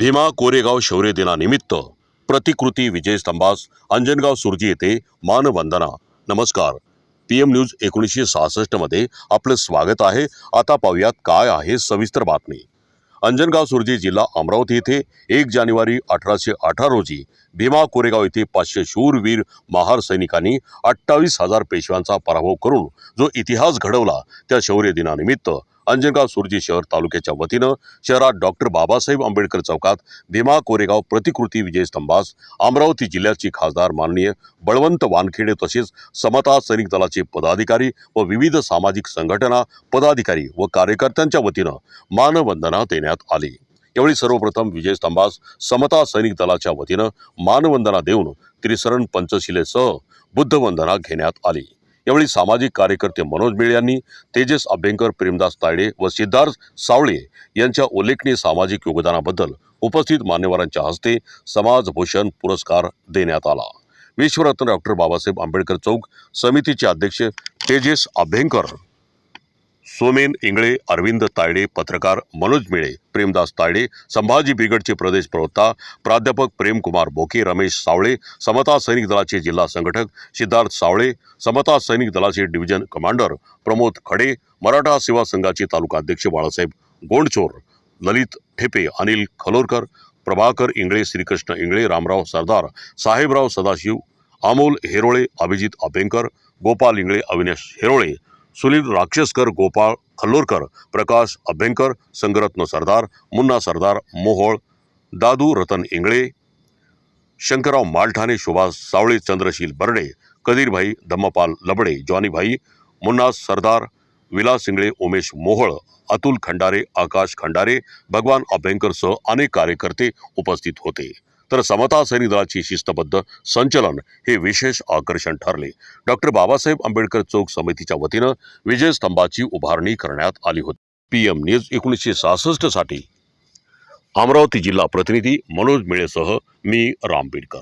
भीमा कोरेगाव शौर्य दिनानिमित्त प्रतिकृती विजय स्तंभास अंजनगाव सुरजी येथे मानवंदना. नमस्कार. पी एम न्यूज एकोणीसशे सहासष्टमध्ये आपलं स्वागत आहे. आता पाहूयात काय आहे सविस्तर बातमी. अंजनगाव सुरजी जिल्हा अमरावती येथे एक जानेवारी अठराशे अठरा रोजी भीमा कोरेगाव येथे पाचशे शूरवीर महार सैनिकांनी अठ्ठावीस हजार पेशव्यांचा पराभव करून जो इतिहास घडवला त्या शौर्य दिनानिमित्त अंजनगाव सुरजी शहर तालुक्याच्या वतीनं शहरात डॉक्टर बाबासाहेब आंबेडकर चौकात भीमा कोरेगाव प्रतिकृती विजय स्तंभास अमरावती जिल्ह्याचे खासदार माननीय बळवंत वानखेडे तसेच समता सैनिक दलाचे पदाधिकारी व विविध सामाजिक संघटना पदाधिकारी व कार्यकर्त्यांच्या वतीनं मानवंदना देण्यात आली. यावेळी सर्वप्रथम विजय स्तंभास समता सैनिक दलाच्या वतीनं मानवंदना देऊन त्रिसरण पंचशिलेसह बुद्धवंदना घेण्यात आली. यावेळी सामाजिक कार्यकर्ते मनोज मिळे यांनी तेजस अभ्यंकर प्रेमदास तायडे व सिद्धार्थ सावळे यांच्या उल्लेखनीय सामाजिक योगदानाबद्दल उपस्थित मान्यवरांच्या हस्ते समाजभूषण पुरस्कार देण्यात आला. विश्वरत्न डॉक्टर बाबासाहेब आंबेडकर चौक समितीचे अध्यक्ष तेजस अभ्यंकर सोमेन इंगळे अरविंद तायडे पत्रकार मनोज मिळे प्रेमदास तायडे संभाजी ब्रिगेडचे प्रदेश प्रवक्ता प्राध्यापक प्रेमकुमार बोके रमेश सावळे समता सैनिक दलाचे जिल्हा संघटक सिद्धार्थ सावळे समता सैनिक दलाचे डिव्हिजन कमांडर प्रमोद खडे मराठा सेवा संघाचे तालुका अध्यक्ष बाळासाहेब गोंडचोर ललित ठेपे अनिल खलोरकर प्रभाकर इंगळे श्रीकृष्ण इंगळे रामराव सरदार साहेबराव सदाशिव अमोल हेरोळे अभिजित अभ्यंकर गोपाल इंगळे अविनाश हेरोळे सुनील राक्षसकर गोपाळ खल्लोरकर प्रकाश अभ्यंकर संगरत्न सरदार मुन्ना सरदार मोहोळ दादू रतन इंगळे शंकरराव मालठाणे सुभाष सावळे चंद्रशील बर्डे कदीरभाई धम्मपाल लबडे जॉनीभाई मुन्ना सरदार विलास इंगळे उमेश मोहोळ अतुल खंडारे आकाश खंडारे भगवान अभ्यंकरसह अनेक कार्यकर्ते उपस्थित होते. तर समता सैनिक दलाची शिस्तबद्ध संचलन हे विशेष आकर्षण ठरले. डॉक्टर बाबासाहेब आंबेडकर चौक समितीच्या वतीनं विजय स्तंभाची उभारणी करण्यात आली होती. पी एम न्यूज एकोणीसशे सहासष्टसाठी अमरावती जिल्हा प्रतिनिधी मनोज मिळेसह मी राम बीडकर